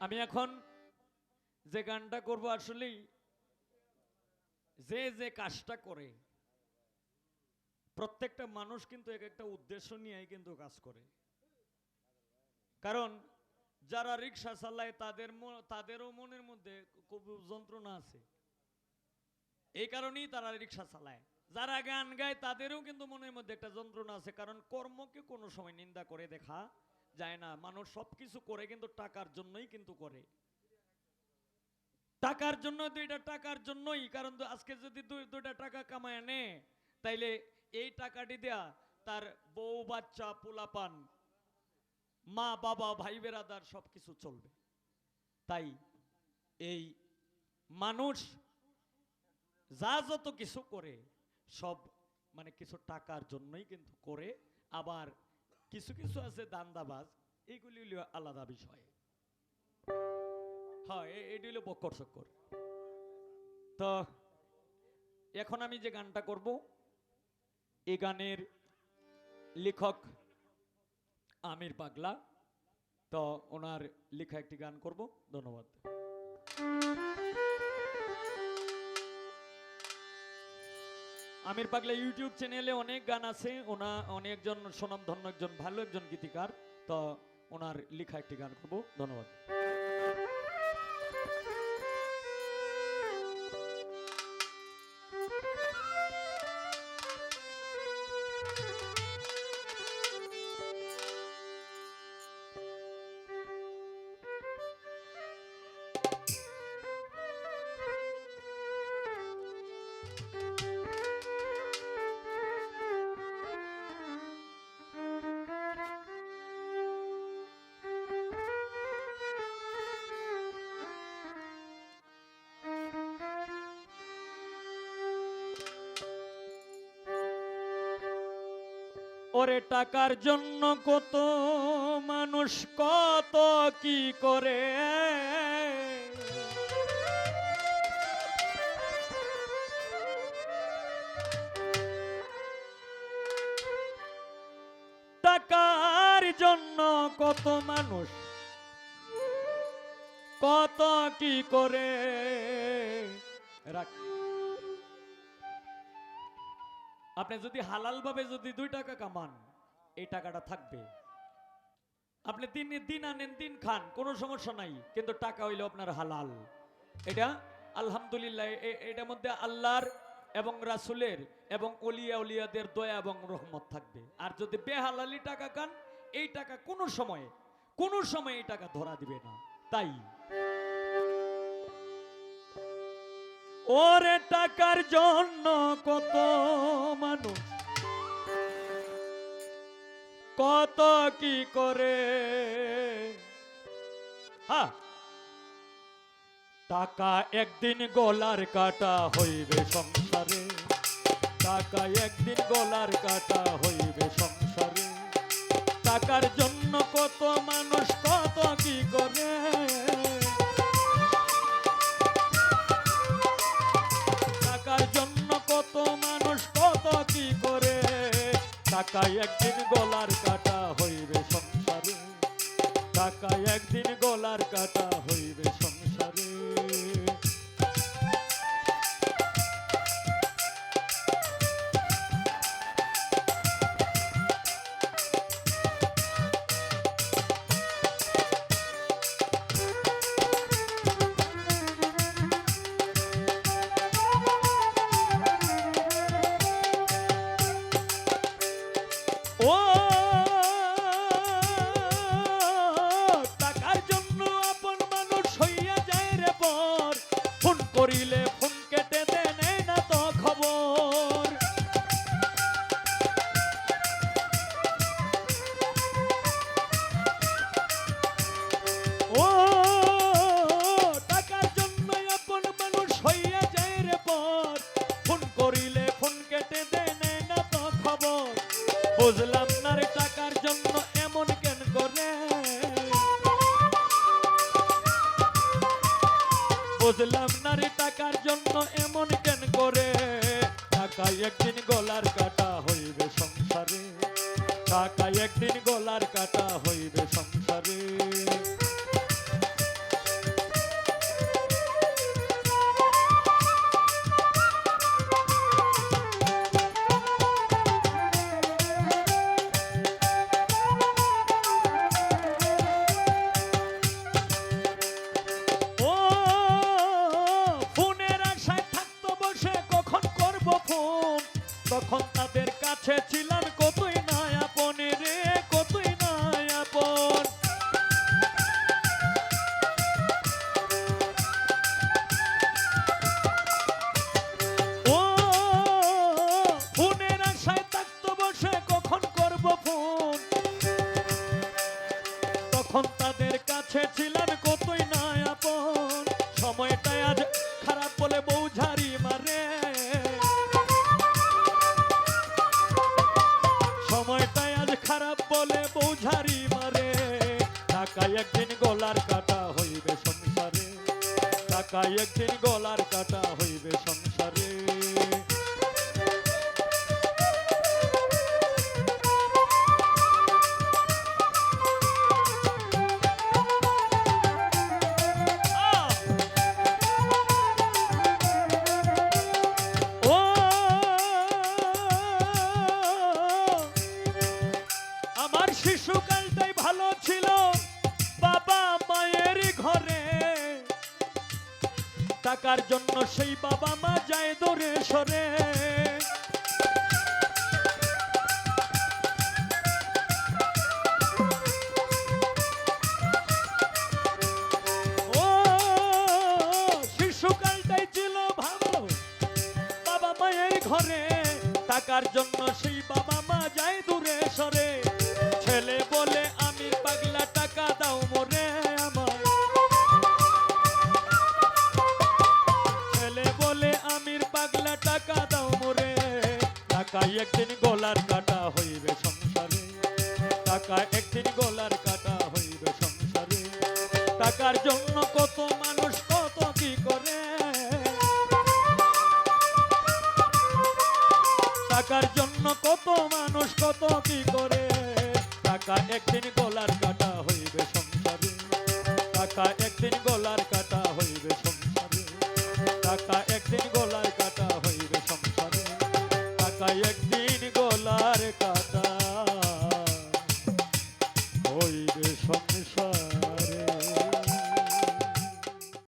আমি এখন যে গানটা করব আসলেই যে যে কাজটা করে, প্রত্যেকটা মানুষ কিন্তু এক একটা উদ্দেশ্য নিয়েই কিন্তু কাজ করে। কারণ যারা রিক্সা চালায় তাদের তাদেরও মনের মধ্যে খুব যন্ত্রণা আছে। এই কারণেই তারা রিক্সা চালায়। যারা গান গায় তাদেরও কিন্তু মনের মধ্যে একটা যন্ত্রণা আছে, কারণ কর্মকে কোনো সময় নিন্দা করে দেখা যায় না। মানুষ সবকিছু করে কিন্তু টাকার জন্যই কিন্তু করে। টাকার জন্য দুইটা টাকার জন্যই, কারণ আজকে যদি দুইটা টাকা কামায় নে, তাইলে এই টাকাটি দেয়া তার বউ, বাচ্চা, পোলাপান, মা, বাবা, ভাই, বেরাদার সব কিছু চলবে। তাই এই মানুষ যা যত কিছু করে, সব মানে কিছু টাকার জন্যই কিন্তু করে, আবার কিছু কিছু আছে দান্দাবাজ এইগুলি হলো আলাদা বিষয়। হ্যাঁ এ- এটি হলো বক্কর চক্কর। তো, এখন আমি যে গানটা করব এই গানের লেখক আমির পাগলা। তো, ওনার লেখা একটি গান করব। ধন্যবাদ। আমির পাগলা ইউটিউব চ্যানেলে অনেক গান আছে। ওনা অনেকজন সুনামধন্য একজন ভালো একজন গীতিকার। তো ওনার লেখা একটি গান করব। ধন্যবাদ। ওরে টাকার জন্য কত মানুষ কত কি করে? টাকার জন্য কত মানুষ কত কি করে? রাখ। আপনি যদি হালাল ভাবে যদি দুই টাকা কামান, এই টাকাটা থাকবে। আপনি দিন দিন আনেন, দিন খান, কোনো সমস্যা নাই, কিন্তু টাকা হইল আপনার হালাল। এটা আলহামদুলিল্লাহ এটার মধ্যে আল্লাহর এবং রাসুলের এবং অলিয়া উলিয়াদের দয়া এবং রহমত থাকবে। আর যদি বেহালালি টাকা খান, এই টাকা কোনো সময় কোনো সময় এই টাকা ধরা দিবে না। তাই। ওরে টাকার জন্য কি করে? টাকা একদিন গলার কাটা হইবে সংসারে। টাকা একদিন গলার কাটা হইবে সংসারে। টাকার জন্য কত মানুষ কত কি করে? টাকায় একদিন গলার কাটা হইবে সংসারে। টাকায় বুঝলাম নারী টাকার জন্য এমন কেন করে? টাকা একদিন গলার বলে বউ মারে। সময়টাই আজ খারাপ বলে বউ ঝাড়ি মারে। একদিন গলার কাটা হইবে সংসারে। একদিন গলার কাটা হইবে সংসারে। টাকার জন্য সেই বাবা মা যায় দূরে সরে। টাকার জন্য সেই বাবা মা যায় দূরে সরে। একদিন গলার কাটা হইবে সংসারে। টাকা একদিন গলার কাটা হইবে সংসারে। টাকার জন্য কত মানুষ কত কি করে? টাকার জন্য কত মানুষ কত কি করে? টাকা একদিন গলার কাটা হইবে সংসারে। টাকা একদিন গলার